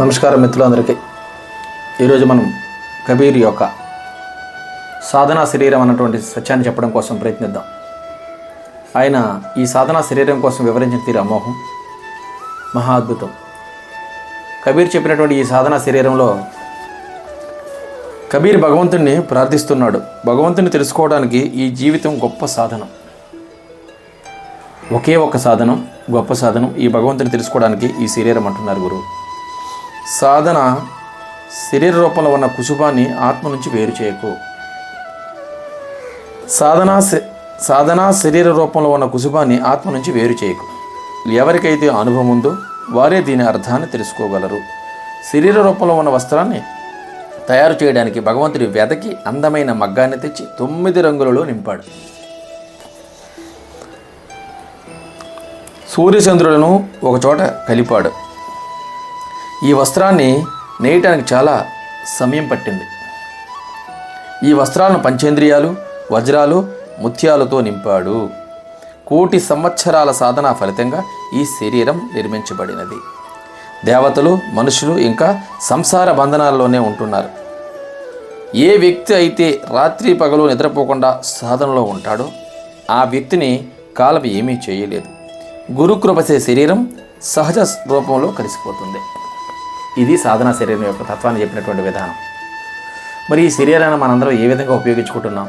నమస్కారం మిత్రులందరికీ. ఈరోజు మనం కబీర్ యొక్క సాధనా శరీరం అన్నటువంటి సత్యాన్ని చెప్పడం కోసం ప్రయత్నిద్దాం. ఆయన ఈ సాధనా శరీరం కోసం వివరించిన తీరు అమోహం మహా అద్భుతం. కబీర్ చెప్పినటువంటి ఈ సాధనా శరీరంలో కబీర్ భగవంతుణ్ణి ప్రార్థిస్తున్నాడు. భగవంతుని తెలుసుకోవడానికి ఈ జీవితం గొప్ప సాధనం. ఒకే ఒక్క సాధనం గొప్ప సాధనం ఈ భగవంతుని తెలుసుకోవడానికి ఈ శరీరం అంటున్నారు గురువు. సాధన శరీర రూపంలో ఉన్న కుశుభాన్ని ఆత్మ నుంచి వేరు చేయకు. సాధన శ- సాధన శరీర రూపంలో ఉన్న కుశుభాన్ని ఆత్మ నుంచి వేరు చేయకు. ఎవరికైతే అనుభవం ఉందో వారే దీని అర్థాన్ని తెలుసుకోగలరు. శరీర రూపంలో ఉన్న వస్త్రాన్ని తయారు చేయడానికి భగవంతుడి వెదకి అందమైన మగ్గాన్ని తెచ్చి తొమ్మిది రంగులలో నింపాడు. సూర్యచంద్రులను ఒకచోట కలిపాడు. ఈ వస్త్రాన్ని నేయటానికి చాలా సమయం పట్టింది. ఈ వస్త్రాలను పంచేంద్రియాలు వజ్రాలు ముత్యాలతో నింపాడు. కోటి సంవత్సరాల సాధన ఫలితంగా ఈ శరీరం నిర్మించబడినది. దేవతలు మనుషులు ఇంకా సంసార బంధనాల్లోనే ఉంటున్నారు. ఏ వ్యక్తి అయితే రాత్రి పగలు నిద్రపోకుండా సాధనలో ఉంటాడో ఆ వ్యక్తిని కాలం ఏమీ చేయలేదు. గురుకృపసే శరీరం సహజ రూపంలో కలిసిపోతుంది. ఇది సాధనా శరీరం యొక్క తత్వాన్ని చెప్పినటువంటి విధానం. మరి ఈ శరీరాన్ని మనందరం ఏ విధంగా ఉపయోగించుకుంటున్నాం?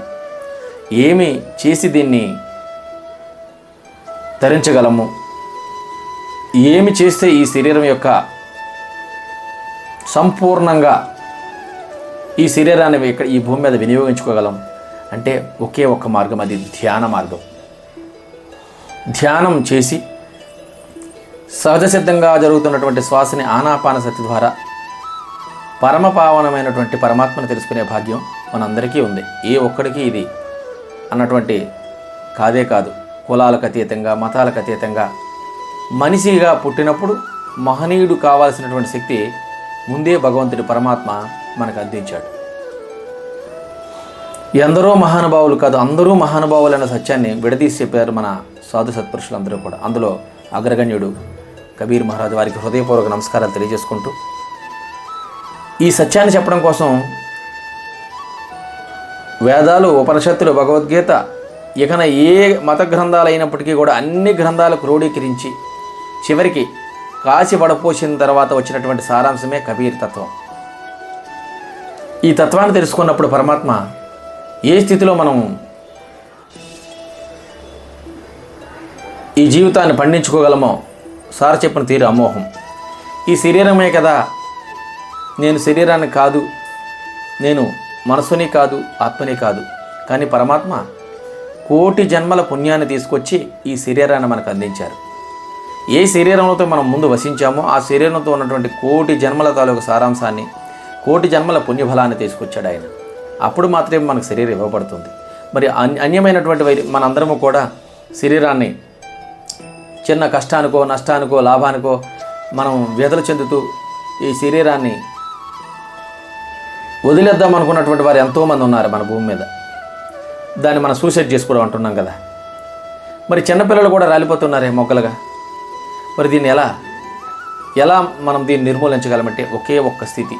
ఏమి చేసి దీన్ని ధరించగలము ఏమి చేస్తే ఈ శరీరం యొక్క సంపూర్ణంగా ఈ శరీరాన్ని ఇక్కడ ఈ భూమి మీద వినియోగించుకోగలం? అంటే ఒకే ఒక్క మార్గం అది ధ్యాన మార్గం. ధ్యానం చేసి సహజ సిద్ధంగా జరుగుతున్నటువంటి శ్వాసని ఆనాపాన సతి ద్వారా పరమపావనమైనటువంటి పరమాత్మను తెలుసుకునే భాగ్యం మనందరికీ ఉంది. ఏ ఒక్కడికి ఇది అన్నటువంటి కాదే కాదు. కులాలకు అతీతంగా మతాలకు అతీతంగా మనిషిగా పుట్టినప్పుడు మహనీయుడు కావాల్సినటువంటి శక్తి ముందే భగవంతుడి పరమాత్మ మనకు అందించాడు. ఎందరో మహానుభావులు కాదు అందరూ మహానుభావులు అన్న సత్యాన్ని విడదీసి చెప్పారు మన సాధు సత్పురుషులందరూ కూడా. అందులో అగ్రగణ్యుడు కబీర్ మహారాజు వారికి హృదయపూర్వక నమస్కారాలు తెలియజేసుకుంటూ ఈ సత్యాన్ని చెప్పడం కోసం వేదాలు ఉపనిషత్తులు భగవద్గీత ఇకన ఏ మత గ్రంథాలు అయినప్పటికీ కూడా అన్ని గ్రంథాలు క్రోడీకరించి చివరికి కాసి వడపోసిన తర్వాత వచ్చినటువంటి సారాంశమే కబీర్ తత్వం. ఈ తత్వాన్ని తెలుసుకున్నప్పుడు పరమాత్మ ఏ స్థితిలో మనం ఈ జీవితాన్ని పండించుకోగలమో సార్ చెప్పిన తీరు అమోహం. ఈ శరీరమే కదా. నేను శరీరాన్ని కాదు. నేను మనసుని కాదు ఆత్మని కాదు. కానీ పరమాత్మ కోటి జన్మల పుణ్యాన్ని తీసుకొచ్చి ఈ శరీరాన్ని మనకు అందించారు. ఏ శరీరంతో మనం ముందు వసించామో ఆ శరీరంతో ఉన్నటువంటి కోటి జన్మల తాలూకు సారాంశాన్ని కోటి జన్మల పుణ్యఫలాన్ని తీసుకొచ్చాడు ఆయన. అప్పుడు మాత్రమే మనకు శరీరం ఇవ్వబడుతుంది. మరి అన్- అన్యమైనటువంటి వైరి మనందరము కూడా శరీరాన్ని చిన్న కష్టానికో నష్టానికో లాభానికో మనం వ్యధలు చెందుతూ ఈ శరీరాన్ని వదిలేద్దాం అనుకున్నటువంటి వారు ఎంతోమంది ఉన్నారు మన భూమి మీద. దాన్ని మనం సూసైడ్ చేసుకోవడం అంటున్నాం కదా. మరి చిన్నపిల్లలు కూడా రాలిపోతున్నారే మొక్కలుగా. మరి దీన్ని ఎలా ఎలా మనం దీన్ని నిర్మూలించగలమంటే ఒకే ఒక్క స్థితి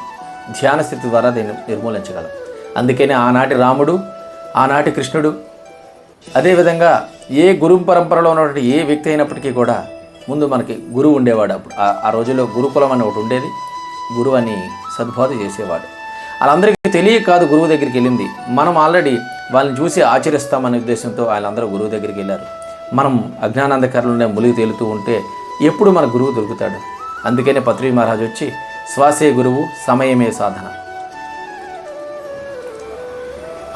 ధ్యాన స్థితి ద్వారా దీన్ని నిర్మూలించగలం. అందుకనే ఆనాటి రాముడు ఆనాటి కృష్ణుడు అదేవిధంగా ఏ గురు పరంపరలో ఉన్నటువంటి ఏ వ్యక్తి అయినప్పటికీ కూడా ముందు మనకి గురువు ఉండేవాడు అప్పుడు. ఆ- రోజుల్లో గురుకులం అని ఒకటి ఉండేది. గురువు అని సద్బోధ చేసేవాడు. వాళ్ళందరికీ తెలియక కాదు గురువు దగ్గరికి వెళ్ళింది. మనం ఆల్రెడీ వాళ్ళని చూసి ఆచరిస్తామనే ఉద్దేశంతో వాళ్ళందరూ గురువు దగ్గరికి వెళ్ళారు. మనం అజ్ఞానాంధకారంలోనే ములిగి తేలుతూ ఉంటే ఎప్పుడు మన గురువు దొరుకుతాడు? అందుకనే పత్రి మహారాజు వచ్చి శ్వాసే గురువు సమయమే సాధన.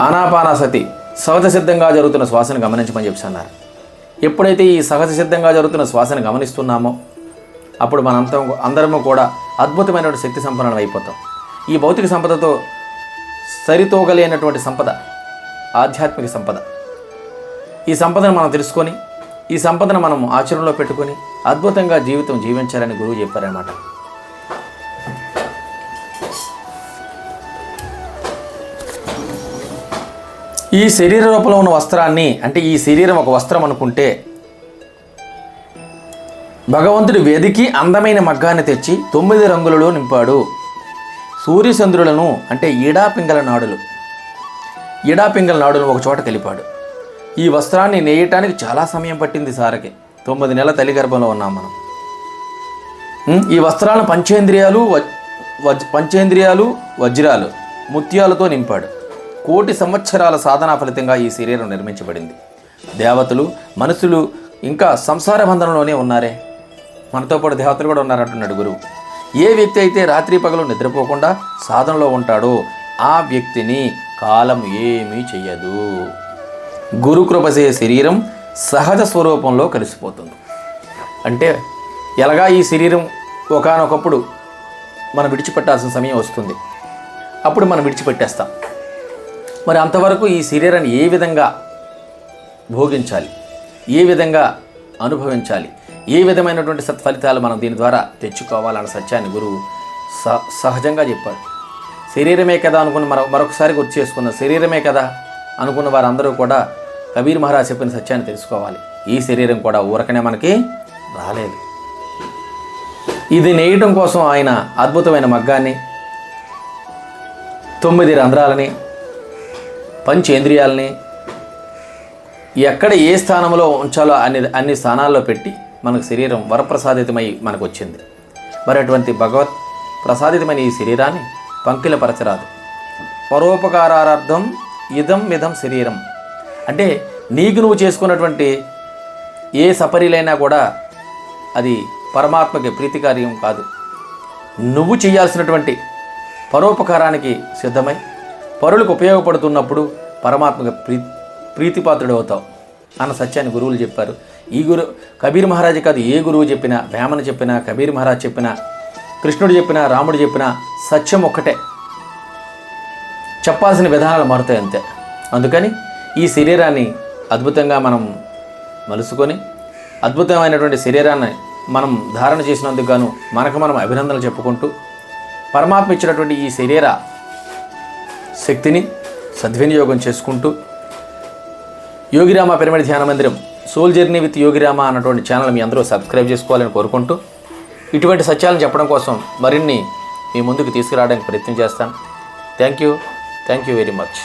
ఆనాపానాసతి సహజ సిద్ధంగా జరుగుతున్న శ్వాసను గమనించమని చెప్పి అన్నారు. ఎప్పుడైతే ఈ సహజ సిద్ధంగా జరుగుతున్న శ్వాసను గమనిస్తున్నామో అప్పుడు మనంతం అందరము కూడా అద్భుతమైనటువంటి శక్తి సంపన్నం అయిపోతాం. ఈ భౌతిక సంపదతో సరితూగలేనటువంటి సంపద ఆధ్యాత్మిక సంపద. ఈ సంపదను మనం తెలుసుకొని ఈ సంపదను మనం ఆచరణలో పెట్టుకొని అద్భుతంగా జీవితం జీవించాలని గురువు చెప్పారన్నమాట. ఈ శరీర రూపంలో ఉన్న వస్త్రాన్ని అంటే ఈ శరీరం ఒక వస్త్రం అనుకుంటే భగవంతుడు వెదికి అందమైన మగ్గాన్ని తెచ్చి తొమ్మిది రంగులలో నింపాడు. సూర్యచంద్రులను అంటే ఈడాపింగల నాడులు. ఈడాపింగల నాడులను ఒక చోట కలిపాడు. ఈ వస్త్రాన్ని నేయటానికి చాలా సమయం పట్టింది సారకి. తొమ్మిది నెలల తల్లి గర్భంలో ఉన్నాం మనం. ఈ వస్త్రాలను పంచేంద్రియాలు వజ్ పంచేంద్రియాలు వజ్రాలు ముత్యాలతో నింపాడు. కోటి సంవత్సరాల సాధనా ఫలితంగా ఈ శరీరం నిర్మించబడింది. దేవతలు మనుషులు ఇంకా సంసార బంధనంలోనే ఉన్నారే. మనతో పాటు దేవతలు కూడా ఉన్నారంటున్నాడు గురువు ఏ వ్యక్తి అయితే రాత్రి పగలు నిద్రపోకుండా సాధనలో ఉంటాడో ఆ వ్యక్తిని కాలం ఏమీ చెయ్యదు. గురుకృపసే శరీరం సహజ స్వరూపంలో కలిసిపోతుంది. అంటే ఎలాగా ఈ శరీరం ఒకానొకప్పుడు మనం విడిచిపెట్టాల్సిన సమయం వస్తుంది. అప్పుడు మనం విడిచిపెట్టేస్తాం. మరి అంతవరకు ఈ శరీరాన్ని ఏ విధంగా భోగించాలి? ఏ విధంగా అనుభవించాలి? ఏ విధమైనటువంటి సత్ఫలితాలు మనం దీని ద్వారా తెచ్చుకోవాలన్న సత్యాన్ని గురువు స సహజంగా చెప్పాడు. శరీరమే కదా అనుకున్న మరొ మరొకసారి గుర్తు చేసుకున్న శరీరమే కదా అనుకున్న వారందరూ కూడా కబీర్ మహారాజ్ చెప్పిన సత్యాన్ని తెలుసుకోవాలి. ఈ శరీరం కూడా ఊరకనే మనకి రాలేదు. ఇది నేయటం కోసం ఆయన అద్భుతమైన మగ్గాన్ని తొమ్మిది రంధ్రాలని పంచేంద్రియాలని ఎక్కడ ఏ స్థానంలో ఉంచాలో అన్ని అన్ని స్థానాల్లో పెట్టి మనకు శరీరం వరప్రసాదితమై మనకు వచ్చింది మరి అటువంటి భగవత్ ప్రసాదితమైన ఈ శరీరాన్ని పంకిలపరచరాదు. పరోపకారార్థం ఇదం మిదం శరీరం. అంటే నీకు నువ్వు చేసుకున్నటువంటి ఏ సపరీలైనా కూడా అది పరమాత్మకి ప్రీతికార్యం కాదు. నువ్వు చేయాల్సినటువంటి పరోపకారానికి సిద్ధమై పరులకు ఉపయోగపడుతున్నప్పుడు పరమాత్మకు ప్రీ ప్రీతిపాత్రుడు అవుతావు అన్న సత్యాన్ని గురువులు చెప్పారు. ఈ గురు కబీర్ మహారాజు కాదు ఏ గురువు చెప్పినా వేమన చెప్పినా కబీర్ మహారాజ్ చెప్పినా కృష్ణుడు చెప్పినా రాముడు చెప్పినా సత్యం ఒక్కటే. చెప్పాల్సిన విధానాలు మారుతాయి అంతే. అందుకని ఈ శరీరాన్ని అద్భుతంగా మనం మలుసుకొని అద్భుతమైనటువంటి శరీరాన్ని మనం ధారణ చేసినందుకు గాను మనకు మనం అభినందనలు చెప్పుకుంటూ పరమాత్మ ఇచ్చినటువంటి ఈ శరీర శక్తిని సద్వినియోగం చేసుకుంటూ యోగిరామ పిరమిడ్ ధ్యాన మందిరం సోల్ జర్నీ విత్ యోగిరామ అన్నటువంటి ఛానల్ మీ అందరూ సబ్స్క్రైబ్ చేసుకోవాలని కోరుకుంటూ ఇటువంటి సత్యాలను చెప్పడం కోసం మరిన్ని మీ ముందుకు తీసుకురావడానికి ప్రయత్నం చేస్తాను. Thank you thank you very much